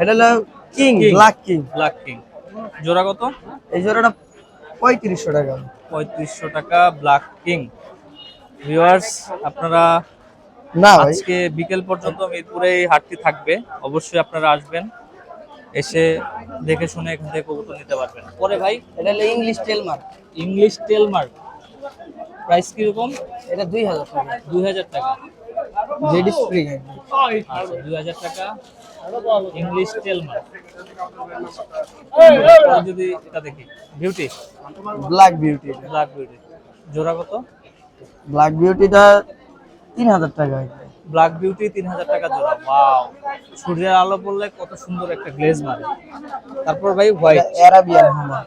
এটা হলো king black king. Black king জোড়া কত? এই জোড়াটা পঁয়ত্রিশশো টাকা। পঁয়ত্রিশশো টাকা ব্ল্যাক কিং ভিউয়ার্স আপনারা না আজকে বিকেল পর্যন্ত মিরপুরে এই হাটটি থাকবে। অবশ্যই আপনারা আসবেন এসে দেখে শুনে এখান থেকে কবুতর নিতে পারবেন। পরে ভাই এটা হলো English tailmark English tailmark price কীরকম? এটা দুই হাজার টাকা। দুই হাজার টাকা। জেডি স্প্রিং আচ্ছা দুই হাজার টাকা। ইংলিশ টেলমার্ক যদি এটা দেখি beauty black beauty black beauty জোড়া কত? ব্ল্যাক বিউটিটা তিন হাজার টাকা। ব্ল্যাক বিউটি তিন হাজার টাকা জোড়া। ওয়াও সূর্যের আলো পড়লে কত সুন্দর একটা গ্লেজ মারে। তারপর ভাই হোয়াইট অ্যারাবিয়ান হোমা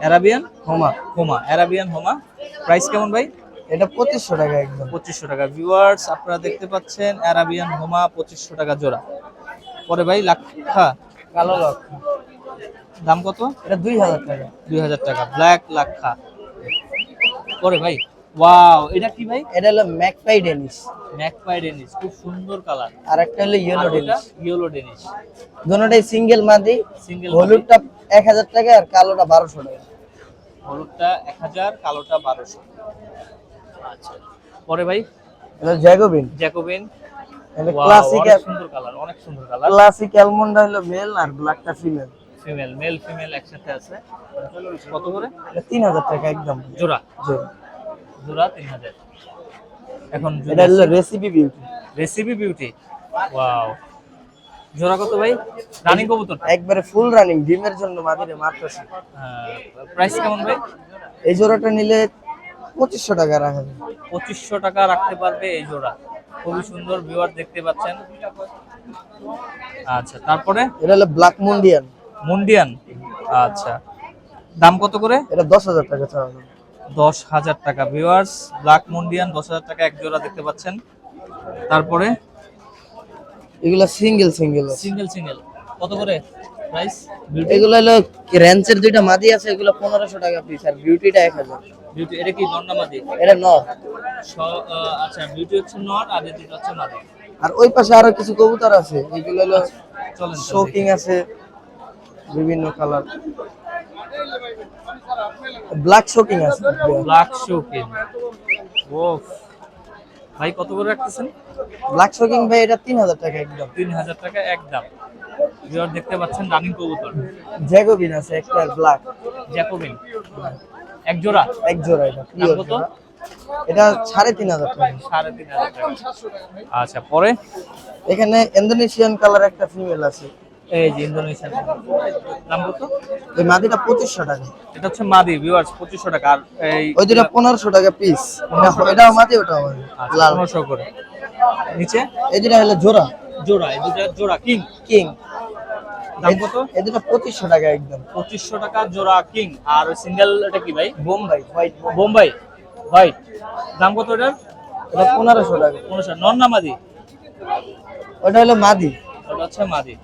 অ্যারাবিয়ান হোমা হোমা অ্যারাবিয়ান হোমা প্রাইস কেমন ভাই? এটা পঁচিশশো টাকা একদম। পঁচিশশো টাকা। ভিউয়ার্স আপনারা দেখতে পাচ্ছেন অ্যারাবিয়ান হোমা পঁচিশশো টাকা জোড়া। পরে ভাই লাক্ষা কালো লক্ষ দাম কত? এটা দুই হাজার টাকা। দুই হাজার টাকা ব্ল্যাক লাক্ষা পরে ভাই ওয়াও এটা কি ভাই? এটা হলো ম্যাকপাই ডেনিস। ম্যাকপাই ডেনিস খুব সুন্দর কালার। আর একটা হলো yellow Dennis. Yellow Danish. দুটোটাই single মাদি। সিঙ্গেল হলুদটা এক হাজার টাকা আর কালোটা বারোশো টাকা। হলুদটা এক হাজার কালোটা বারোশো। আচ্ছা। পরে ভাই? এটা জ্যাকোবিন। জ্যাকোবিন। ক্লাসিক সুন্দর কালার অনেক সুন্দর কালার ক্লাসিক অ্যালমন্ডটা হলো মেল আর ব্ল্যাকটা ফিমেল ফিমেল মেল ফিমেল একসাথে আছে। কত করে? এটা তিন হাজার টাকা একদম। জোড়া? জোড়া। জোড়া তিন হাজার। এখন এটা হলো recipe beauty recipe beauty wow জোড়া কত ভাই? রানিং কবুতর? একবারে ফুল রানিং ডিমের জন্য মাদিরে মাত্র প্রাইস কেমন ভাই? এই জোড়াটা নিলে পঁচিশশো টাকা রাখা যাবে পঁচিশশো টাকা রাখতে পারবে এই জোড়া। খুবই সুন্দর ভিউয়ার দেখতে পাচ্ছেন। আচ্ছা তারপরে? এটা হলো ব্ল্যাক মুন্ডিয়ান মুন্ডিয়ান আচ্ছা। দাম কত করে? এটা দশ হাজার টাকা দশ হাজার টাকা। ভিউয়ার্স ব্ল্যাক মুন্ডিয়ান দশ হাজার টাকা এক জোড়া দেখতে পাচ্ছেন। তারপরে? এগুলো সিঙ্গেল সিঙ্গেল সিঙ্গেল সিঙ্গেল কত করে? প্রাইস এগুলো হলো র্যাঞ্চের দুইটা মাদি আছে এগুলো পনেরোশো টাকা পিস আর বিউটিটা এক হাজার। বিউটি এটা কি দণ্ডামাদি এটা নর। আচ্ছা বিউটি হচ্ছে নট আর এই হচ্ছে মাদি। আর ওই পাশে আরও কিছু কবুতর আছে এগুলো হলো শোকিং আছে বিভিন্ন কালার ব্ল্যাক শোকিং আছে ব্ল্যাক শোকিন ও ভাই কত করে রাখতেছেন? ব্ল্যাক শোকিং ভাই এটা তিন হাজার টাকা একদম। তিন হাজার টাকা একদম। ভিউয়ার দেখতে পাচ্ছেন রানিং কবুতর। জ্যাকোবিন আছে একটা ব্ল্যাক জ্যাকোবিন। এক জোড়া? এক জোড়া এটা পিওর কত? এটা সাড়ে তিন হাজার টাকা। সাড়ে তিন হাজার টাকা। আচ্ছা পরে? এখানে ইন্দোনেশিয়ান কালার একটা ফিমেল আছে। এই যে ইন্দোনেশিয়ান দাম কত? ওই মাদিটা পঁচিশশো টাকা। এটা হচ্ছে মাদি ভিউয়ার্স পঁচিশশো টাকা। আর এই ওই দুটা পনেরোশো টাকা পিস এটাও মাদি ওটাও আচ্ছা, লাল। পনেরোশো করে। নিচে? এই দুটা হলো জোড়া। জোড়া এই দুটা জোড়া কিং। কিং। দাম কত? এই দুটো পঁচিশশো টাকা একদম। পঁচিশশো টাকা জোড়া কিং। আর সিঙ্গেল এটা কি ভাই? Bombay white Bombay white. দাম কত এটার? এটা পনেরোশো টাকা। পনেরোশো। নন না মাদি? ওটা হলো মাদি। ওটা হচ্ছে মাদি।